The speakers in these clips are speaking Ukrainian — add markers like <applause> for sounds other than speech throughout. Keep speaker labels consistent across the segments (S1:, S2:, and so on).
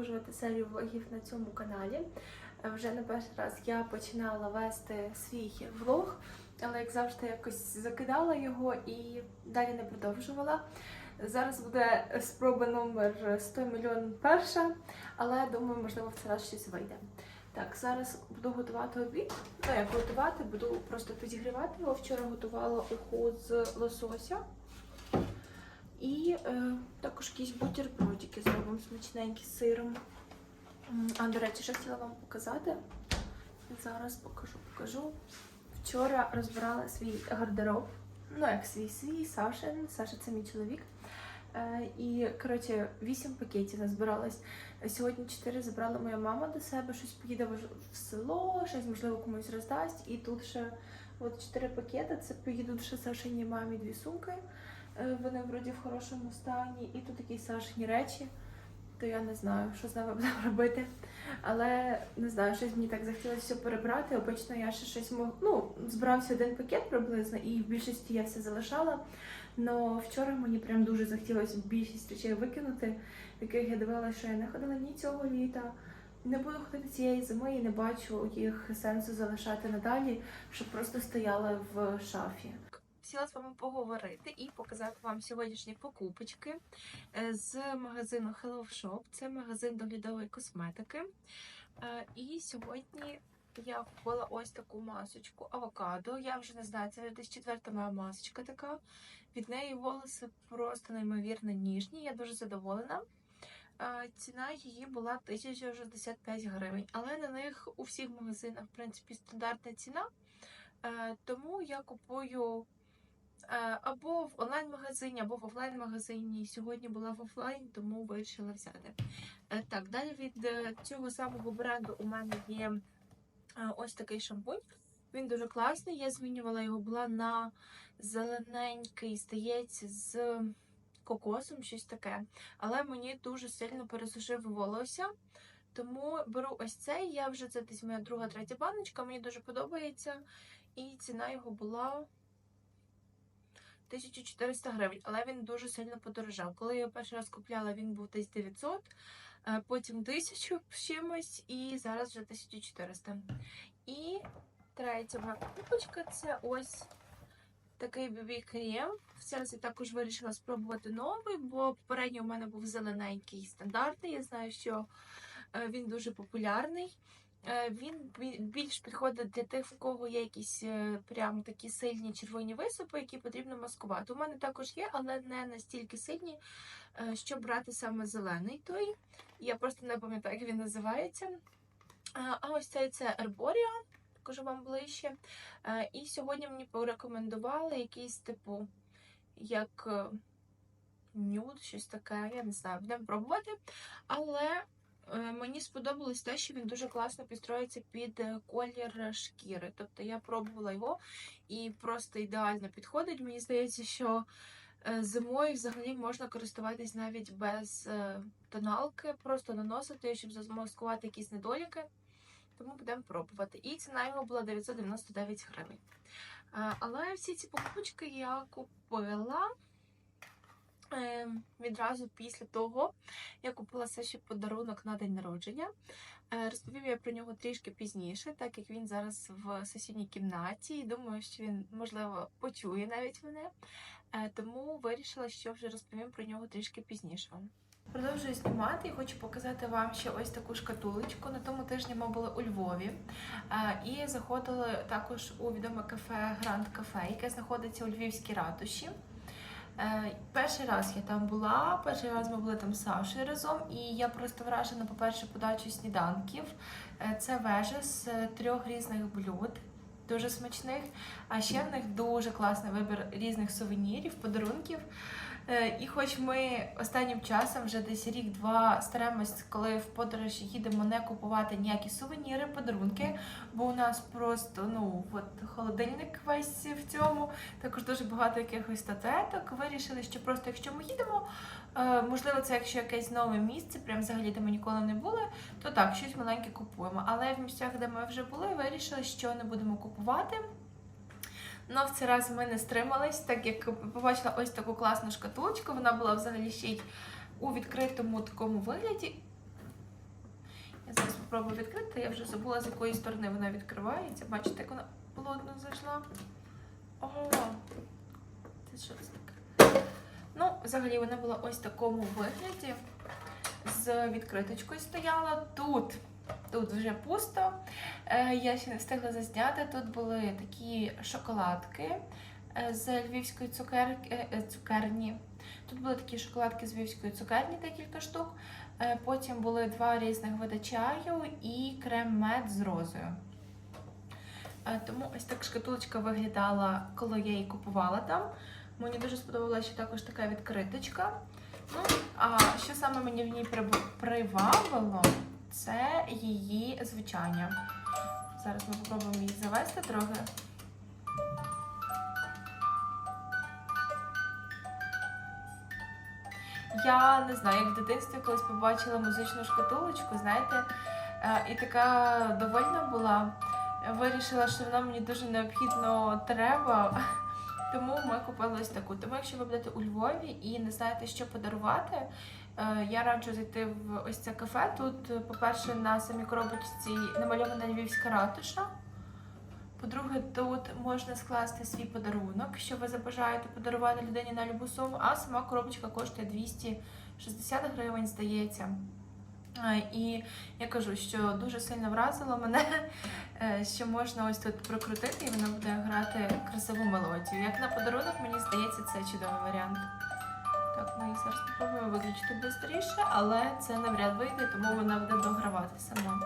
S1: продовжувати серію влогів на цьому каналі. Е, Вже не перший раз я починала вести свій влог, але як завжди якось закидала його і далі не продовжувала. Зараз буде спроба номер 100 мільйон перша, але думаю, можливо, в цей раз щось вийде. Так, зараз буду готувати обід. Ну, як готувати, буду просто підігрівати його. Вчора готувала уху з лосося. І е, також якісь бутербродики зробимо смачненькі з сиром. А, до речі, що хотіла вам показати. Зараз покажу, покажу. Вчора розбирала свій гардероб. Ну, як свій свій, Сашин. Саша це мій чоловік. Е, і, коротше, вісім пакетів назбиралось. Сьогодні чотири забрала моя мама до себе, щось поїде в село, щось, можливо, комусь роздасть. І тут ще от чотири пакети. Це поїдуть ще Сашиній мамі дві сумки. Е, Вони вроді в хорошому стані. І тут такі Сашині речі. То я не знаю, що з ними <laughs> будемо робити. Але не знаю, щось мені так захотілося все перебрати. Обично я ще щось мог... ну, збирався один пакет приблизно, і в більшості я все залишала. Но вчора мені прям дуже захотілося більшість речей викинути, яких я дивилася, що я не ходила ні цього літа. Не буду ходити цієї зими і не бачу їх сенсу залишати надалі, щоб просто стояли в шафі. Хотіла з вами поговорити і показати вам сьогоднішні покупочки е, з магазину Hello Shop. Це магазин доглядової косметики. Е, І сьогодні я купила ось таку масочку авокадо. Я вже не знаю, це десь четверта моя масочка така. Від неї волоси просто неймовірно ніжні. Я дуже задоволена. Е, Ціна її була 1065 гривень, але на них у всіх магазинах, в принципі, стандартна ціна. Тому я купую або в онлайн-магазині, або в офлайн-магазині. Сьогодні була в офлайн, тому вирішила взяти. Е, Так, далі від е, цього самого бренду у мене є е, ось такий шампунь. Він дуже класний. Я змінювала його, була на зелененький, здається, з кокосом, щось таке. Але мені дуже сильно пересушив волосся. Тому беру ось цей. Я вже це десь моя друга, третя баночка. Мені дуже подобається. І ціна його була 1400 гривень, але він дуже сильно подорожав. Коли я перший раз купляла, він був десь 900, е, потім 1000 з чимось, і зараз вже 1400. І третя моя покупочка це ось такий бібі крем. Зараз я також вирішила спробувати новий, бо попередній у мене був зелененький стандартний. Я знаю, що е, він дуже популярний. Е, Він більш підходить для тих, в кого є якісь е, прям такі сильні червоні висипи, які потрібно маскувати. У мене також є, але не настільки сильні, е, щоб брати саме зелений той. Я просто не пам'ятаю, як він називається. А ось цей це Ерборіа, покажу вам ближче. І сьогодні мені порекомендували якийсь типу, як нюд, щось таке, я не знаю, будемо пробувати. Але мені сподобалось те, що він дуже класно підстроюється під е, колір шкіри. Тобто я пробувала його і просто ідеально підходить. Мені здається, що е, зимою взагалі можна користуватись навіть без е, тоналки, просто наносити, щоб замаскувати якісь недоліки. Тому будемо пробувати. І ціна його була 999 гривень. Е, Але всі ці покупочки я купила е, відразу після того, я купила ще подарунок на день народження. Е, Розповім я про нього трішки пізніше, так як він зараз в сусідній кімнаті, і думаю, що він, можливо, почує навіть мене. Е, Тому вирішила, що вже розповім про нього трішки пізніше. Продовжую знімати і хочу показати вам ще ось таку шкатулочку. На тому тижні ми були у Львові е, і заходили також у відоме кафе Гранд Кафе, яке знаходиться у Львівській ратуші. Е, Перший раз я там була, перший раз ми були там з Сашою разом, і я просто вражена, по-перше, подачу сніданків. Е, Це вежа з е, трьох різних блюд, дуже смачних. А ще в них дуже класний вибір різних сувенірів, подарунків. Е, І хоч ми останнім часом, вже десь рік-два, стараємось, коли в подорожі їдемо, не купувати ніякі сувеніри, подарунки, бо у нас просто ну от холодильник весь в цьому. Також дуже багато якихось статуеток. Вирішили, що просто якщо ми їдемо, е, можливо, це якщо якесь нове місце, прям взагалі де ми ніколи не були, то так, щось маленьке купуємо. Але в місцях, де ми вже були, вирішили, що не будемо купувати. Но в цей раз ми не стримались, так як побачила ось таку класну шкатулочку. Вона була взагалі ще й у відкритому такому вигляді. Я зараз спробую відкрити, я вже забула, з якої сторони вона відкривається. Бачите, як вона плотно зайшла. Ого! Це що це таке? Ну, взагалі вона була ось такому вигляді. З відкриточкою стояла. Тут, тут вже пусто. Е, Я ще не встигла зазняти. Тут були такі шоколадки е, з львівської цукерки, е, цукерні. Тут були такі шоколадки з львівської цукерні, декілька штук. Потім були два різних вида чаю і крем-мед з розою. Тому ось так шкатулочка виглядала, коли я її купувала там. Мені дуже сподобалася ще також така відкриточка. Ну, а що саме мені в ній привабило, це її звучання. Зараз ми спробуємо її завести трохи. Я не знаю, як в дитинстві колись побачила музичну шкатулочку, знаєте, е, і така довольна була. Вирішила, що вона мені дуже необхідно треба. <laughs> Тому ми купили ось таку. Тому, якщо ви будете у Львові і не знаєте, що подарувати, я раджу зайти в ось це кафе. Тут, е, по-перше, на самій коробочці намальована львівська ратуша. По-друге, тут можна скласти свій подарунок, що ви забажаєте подарувати людині на любу суму, а сама коробочка коштує 260 гривень, здається. Е, І я кажу, що дуже сильно вразило мене, <laughs> е, що можна ось тут прокрутити, і вона буде грати красиву мелодію. Як на подарунок, мені здається, це чудовий варіант. Їх зараз спробуємо виключити швидше, але це навряд вийде, тому вона буде догравати сама.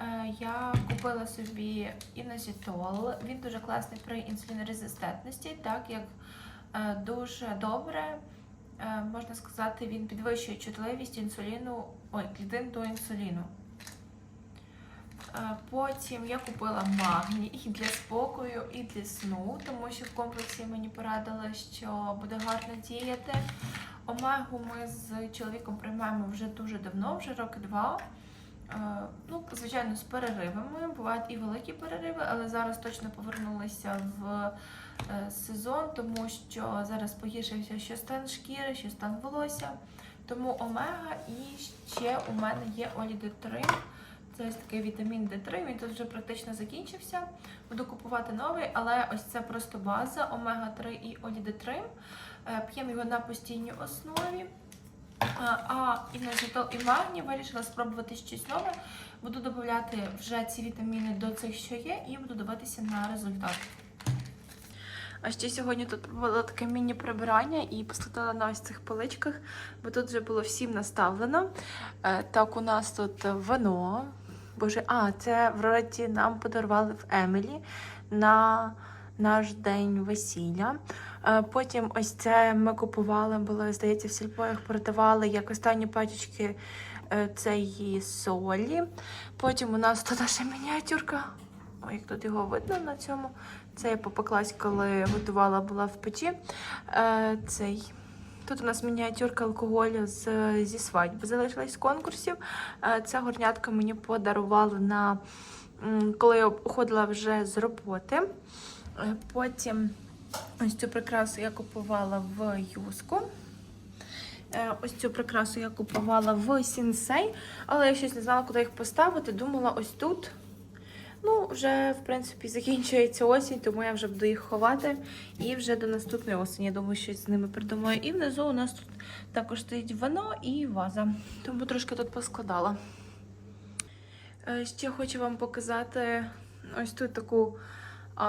S1: Е, Я купила собі інозітол. Він дуже класний при інсулінорезистентності, так як е, дуже добре, е, можна сказати, він підвищує чутливість інсуліну, ой, клітин до інсуліну. Потім я купила магній для спокою, і для сну, тому що в комплексі мені порадили, що буде гарно діяти. Омегу ми з чоловіком приймаємо вже дуже давно, вже роки два. Е, Ну, звичайно, з переривами. Бувають і великі перериви, але зараз точно повернулися в е, сезон, тому що зараз погіршився що стан шкіри, що стан волосся. Тому омега і ще у мене є олідетрин. Це ось такий вітамін Д3, він тут вже практично закінчився. Буду купувати новий, але ось це просто база омега-3 і олідетрин. Е, П'ємо його на постійній основі. А, А інозітол і магній вирішила спробувати щось нове. Буду додати вже ці вітаміни до цих, що є, і буду дивитися на результат. А ще сьогодні тут було таке міні-прибирання і посадила на ось цих поличках, бо тут вже було всім наставлено. Е, Так, у нас тут вино. Боже, а, це вроді нам подарували в Емілі на наш день весілля. Е, Потім ось це ми купували, було, здається, в сільпоях продавали як останні пачечки е, цієї солі. Потім у нас тут наша мініатюрка. Ой, як тут його видно на цьому. Це я попеклась, коли готувала була в печі. Е, цей. Тут у нас мініатюрка алкоголю з, зі свадьби залишилась з конкурсів. Е, Ця горнятка мені подарували на коли я уходила вже з роботи. Е, Потім ось цю прикрасу я купувала в юску. Е, Ось цю прикрасу я купувала в сінсей, але я щось не знала, куди їх поставити. Думала, ось тут. Ну, вже, в принципі, закінчується осінь, тому я вже буду їх ховати. І вже до наступної осені, я думаю, щось з ними придумаю. І внизу у нас тут також стоїть вино і ваза. Тому трошки тут поскладала. Е, Ще хочу вам показати ось тут таку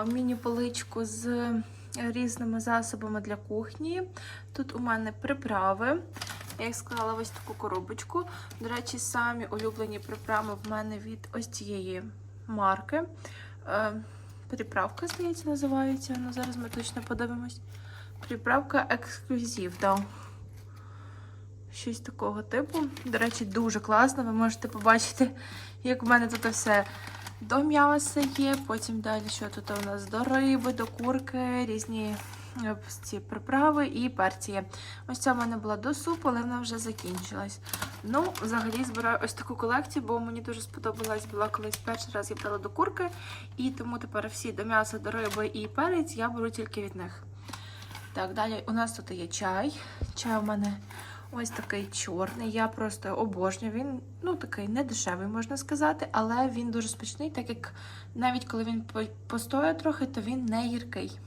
S1: міні-поличку з різними засобами для кухні. Тут у мене приправи. Я їх склала ось таку коробочку. До речі, самі улюблені приправи в мене від ось цієї марки. Е, Приправка, здається, називається. Ну, зараз ми точно подивимось. Приправка ексклюзив, да. Щось такого типу. До речі, дуже класно. Ви можете побачити, як в мене тут все до м'яса є. Потім далі, що тут у нас до риби, до курки, різні ці приправи і перці. Ось ця в мене була до супу, але вона вже закінчилась. Ну, взагалі збираю ось таку колекцію, бо мені дуже сподобалась була колись перший раз я брала до курки, і тому тепер всі до м'яса, до риби і перець я беру тільки від них. Так, далі у нас тут є чай. Чай у мене Ось такий чорний. Я просто обожнюю. Він ну такий не дешевий, можна сказати, але він дуже смачний, так як навіть коли він постоє трохи, то він не гіркий.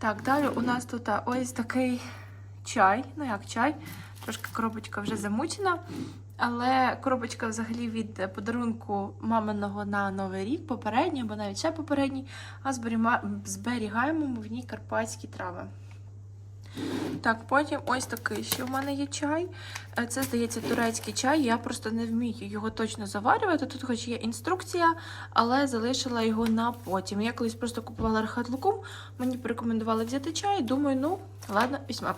S1: Так, далі у нас тут ось такий чай. Ну як чай? Трошки коробочка вже замучена. Але коробочка взагалі від подарунку маминого на Новий рік, попередній, або навіть ще попередній, а зберігаємо в ній карпатські трави. Так, потім ось такий ще в мене є чай. Е, Це, здається, турецький чай. Я просто не вмію його точно заварювати. Тут хоч є інструкція, але залишила його на потім. Я колись просто купувала архат лукум, мені порекомендували взяти чай. Думаю, ну, ладно, візьмемо.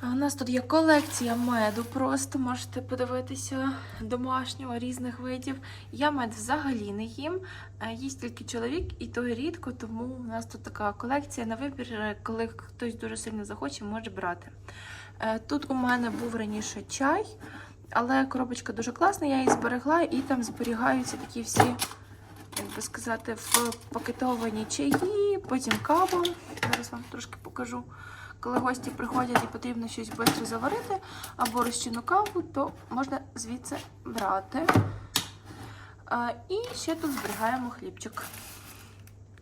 S1: А У нас тут є колекція меду, просто можете подивитися домашнього різних видів. Я мед взагалі не їм. Е, Їсть тільки чоловік, і то рідко, тому у нас тут така колекція на вибір, е, коли хтось дуже сильно захоче, може брати. Е, Тут у мене був раніше чай, але коробочка дуже класна, я її зберегла, і там зберігаються такі всі, як би сказати, впакетовані чаї, потім кава. Зараз вам трошки покажу. Коли гості приходять і потрібно щось швидко заварити або розчинну каву, то можна звідси брати. І ще тут зберігаємо хлібчик.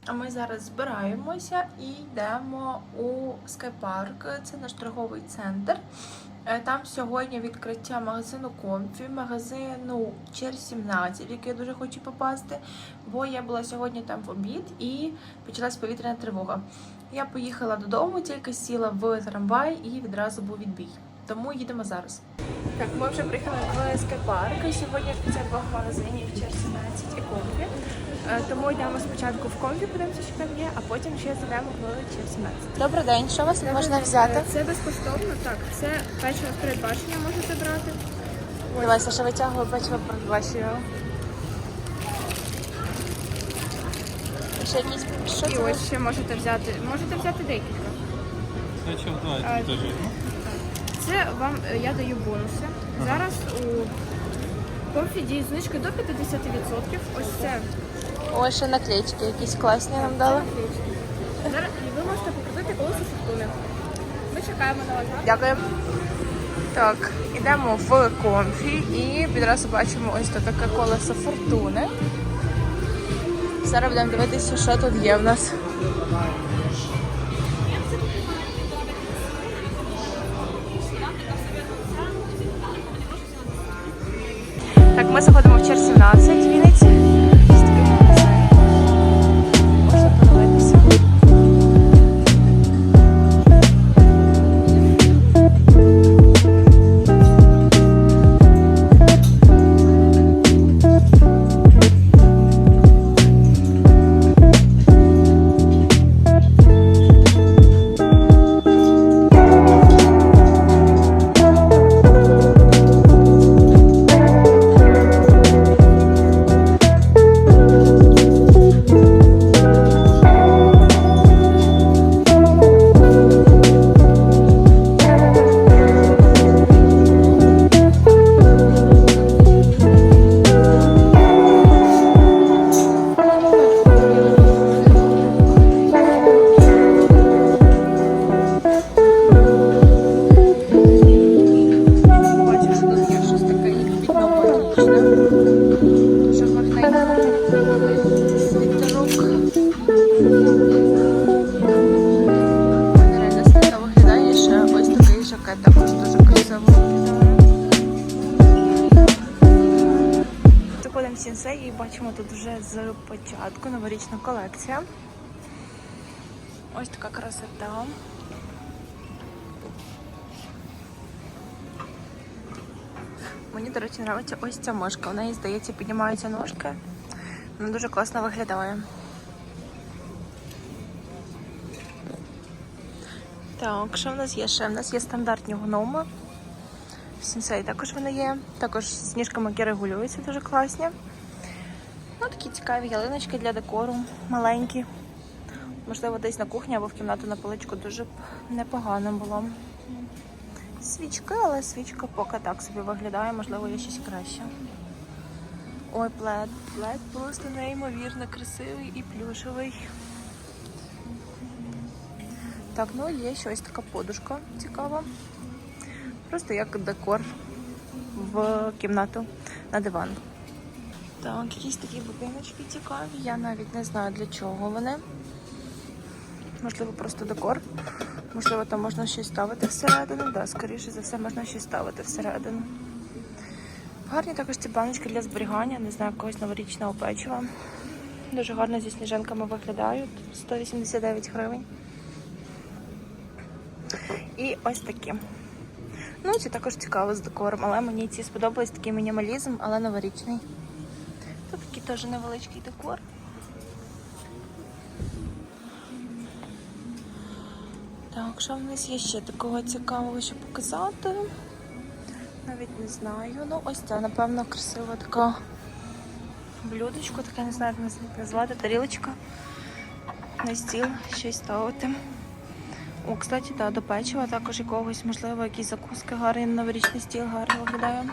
S1: А ми зараз збираємося і йдемо у скайпарк. Це наш торговий центр. Е, Там сьогодні відкриття магазину Комфі, магазину Чер 17, в який я дуже хочу попасти, бо я була сьогодні там в обід і почалась повітряна тривога. Я поїхала додому, тільки сіла в трамвай і відразу був відбій. Тому їдемо зараз. Так, ми вже приїхали в скайпарк. Сьогодні відкриття двох магазинів Чер 17 і Комфі. Е, Тому йдемо спочатку в комбі, подивимося, що там є, а потім ще зайдемо в Чер 17. Добрий день, що у вас можна взяти?
S2: Це безкоштовно, так. Це печиво передбачення можете брати.
S1: Давай, Саша, витягуй печиво передбачення. Ще якісь що
S2: І
S1: це?
S2: ось ще можете взяти. Можете взяти декілька.
S3: Зачем? Давайте
S2: А,
S3: теж.
S2: Це вам е, я даю бонуси. Зараз у кофі діє знижки до 50%. Ось це.
S1: Ой, ще наклеечки якісь класні нам дали.
S2: Зараз і ви можете покрутити колесо фортуни. Ми чекаємо на вас.
S1: Дякую. Так, йдемо в комфі і відразу бачимо ось тут таке колесо фортуни. Зараз будемо дивитися, що тут є в нас. Так, ми заходимо в чер 17 початку новорічна колекція. Ось така красота. Мені, до речі, подобається ось ця мишка. У неї, здається, піднімаються ножки. Вона дуже класно виглядає. Так, що в нас є ще? У нас є стандартні гноми. В сенсей також вони є. Також з ніжками, які регулюються, дуже класні. Ну, такі цікаві ялиночки для декору, маленькі. Можливо, десь на кухні або в кімнату на поличку дуже б непогано було. Свічки, але свічка поки так собі виглядає, можливо, є щось краще. Ой, плед. Плед просто неймовірно красивий і плюшевий. Так, ну є ще ось така подушка цікава. Просто як декор в кімнату на диван. Так, якісь такі будиночки цікаві. Я навіть не знаю для чого вони. Можливо, просто декор. Можливо, там можна щось ставити всередину. Да, скоріше за все, можна щось ставити всередину. Гарні також ці баночки для зберігання, не знаю, якогось новорічного печива. Дуже гарно зі сніжинками виглядають. 189 гривень. І ось такі. Ну, ці також цікаво з декором, але мені ці сподобались такий мінімалізм, але новорічний. Теж невеличкий декор. Так, що в нас є ще такого цікавого, що показати? Навіть не знаю. Ну, ось це, напевно, красива така блюдечко, таке не знаю, як наз- назвати, тарілочка на стіл щось ставити. О, кстати, да, до печива також якогось, можливо, якісь закуски гарні, новорічний стіл гарно виглядає.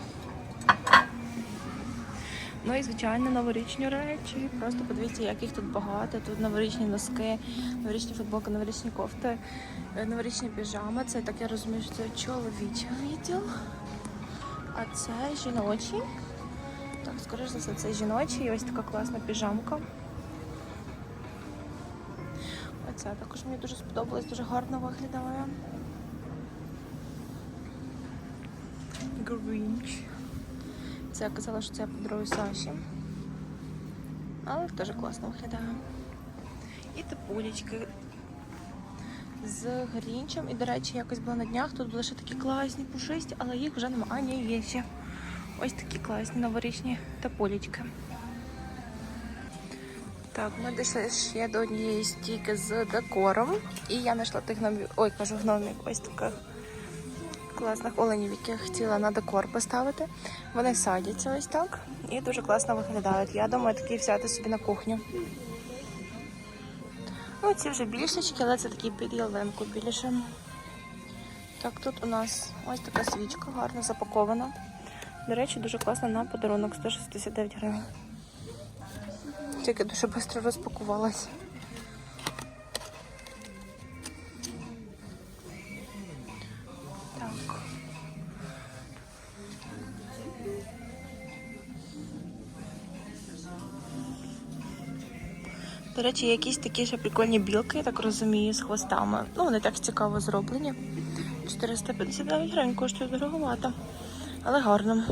S1: Ну і звичайно новорічні речі. Просто подивіться, як їх тут багато. Тут новорічні носки, новорічні футболки, новорічні кофти, е, новорічні піжами. Це так я розумію, що це чоловічий відділ. А це жіночий. Так, скоріш за все, це жіночий. І ось така класна піжамка. Оця також мені дуже сподобалась, дуже гарно виглядає. Грінч. Це я казала, що це я подарую Саші. Але теж класно виглядає. І тепулечки з грінчем. І, до речі, якось було на днях. Тут були ще такі класні пушисті, але їх вже немає. А, ні, є ще. Ось такі класні новорічні топулечки. Так, ми дійшли ще до однієї стійки з декором. І я знайшла тих гномів. Ой, кажу гномів, ось таких класних оленів, які я хотіла на декор поставити. Вони садяться ось так і дуже класно виглядають. Я думаю, такі взяти собі на кухню. Ну, ці вже більшечки, але це такі під ялинку більше. Так, тут у нас ось така свічка гарно запакована. До речі, дуже класно на подарунок 169 гривень. Тільки дуже швидко розпакувалась. До речі, якісь такі ще прикольні білки, я так розумію, з хвостами. Ну, вони так цікаво зроблені. 459 гривень коштує дороговато, але гарно.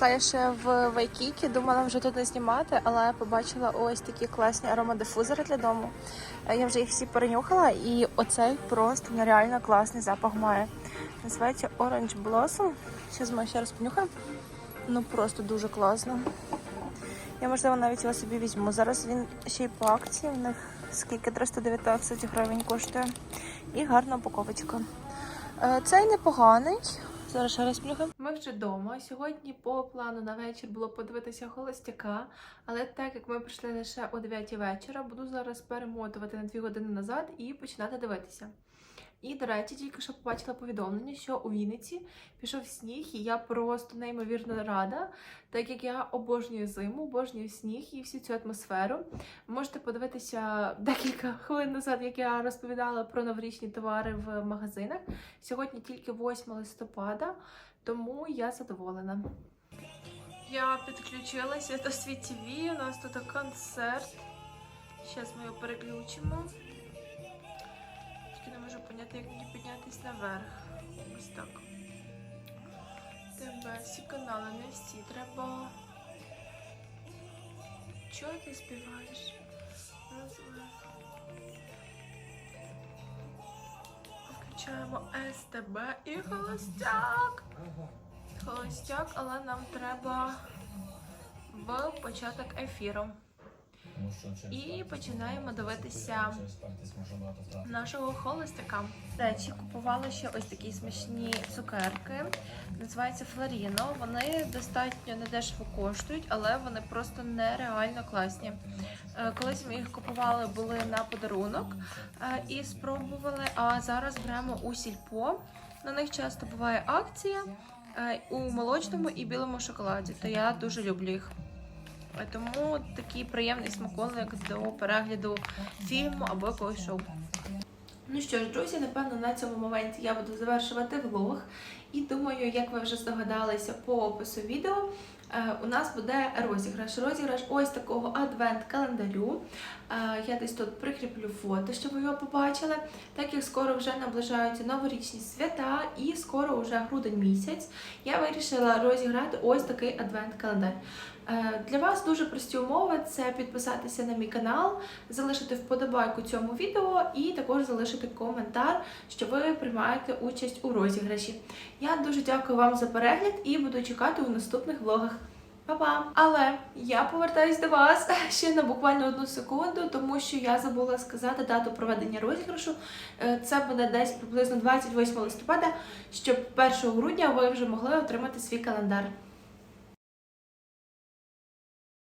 S1: Зайшла я ще в Вайкікі, думала вже тут не знімати, але побачила ось такі класні аромадифузори для дому. Е, Я вже їх всі перенюхала, і оцей просто нереально класний запах має. Називається Orange Blossom. Зараз ми ще раз понюхаємо. Ну просто дуже класно. Я можливо навіть його собі візьму. Зараз він ще й по акції. В них скільки 319 гривень коштує. І гарна упаковочка. Е, Цей непоганий. Зараз ще раз плюхаємо. Ми вже вдома. Сьогодні по плану на вечір було подивитися холостяка, але так як ми прийшли лише о 9 вечора, буду зараз перемотувати на 2 години назад і починати дивитися. І, до речі, тільки що побачила повідомлення, що у Вінниці пішов сніг, і я просто неймовірно рада, так як я обожнюю зиму, обожнюю сніг і всю цю атмосферу. Можете подивитися декілька хвилин назад, як я розповідала про новорічні товари в магазинах. Сьогодні тільки 8 листопада, тому я задоволена. Я підключилася до світ ТВ, у нас тут концерт. Зараз ми його переключимо. Можу поняти, як мені піднятися наверх. Ось так. Тебе всі канали, не всі. Треба. Чого ти співаєш? Включаємо СТБ і холостяк. Холостяк, але нам треба в початок ефіру. І починаємо дивитися нашого холостяка. Речі купувала ще ось такі смачні цукерки. Називаються Флоріно. Вони достатньо недешево коштують, але вони просто нереально класні. Е, Колись ми їх купували, були на подарунок е, і спробували. А зараз беремо у сільпо. На них часто буває акція. е, у молочному і білому шоколаді. То я дуже люблю їх. Тому такий приємний смаколик до перегляду фільму або якогось шоу. Ну що ж, друзі, напевно, на цьому моменті я буду завершувати влог. І думаю, як ви вже здогадалися по опису відео, е, у нас буде розіграш. Розіграш ось такого адвент-календарю. Е, Я десь тут прикріплю фото, щоб ви його побачили. Так як скоро вже наближаються новорічні свята і скоро вже грудень місяць, я вирішила розіграти ось такий адвент-календар. Е, Для вас дуже прості умови: це підписатися на мій канал, залишити вподобайку цьому відео і також залишити коментар, що ви приймаєте участь у розіграші. Я дуже дякую вам за перегляд і буду чекати у наступних влогах. Па-па! Але я повертаюсь до вас <laughs> ще на буквально одну секунду, тому що я забула сказати дату проведення розіграшу. Е, Це буде десь приблизно 28 листопада, щоб 1 грудня ви вже могли отримати свій календар.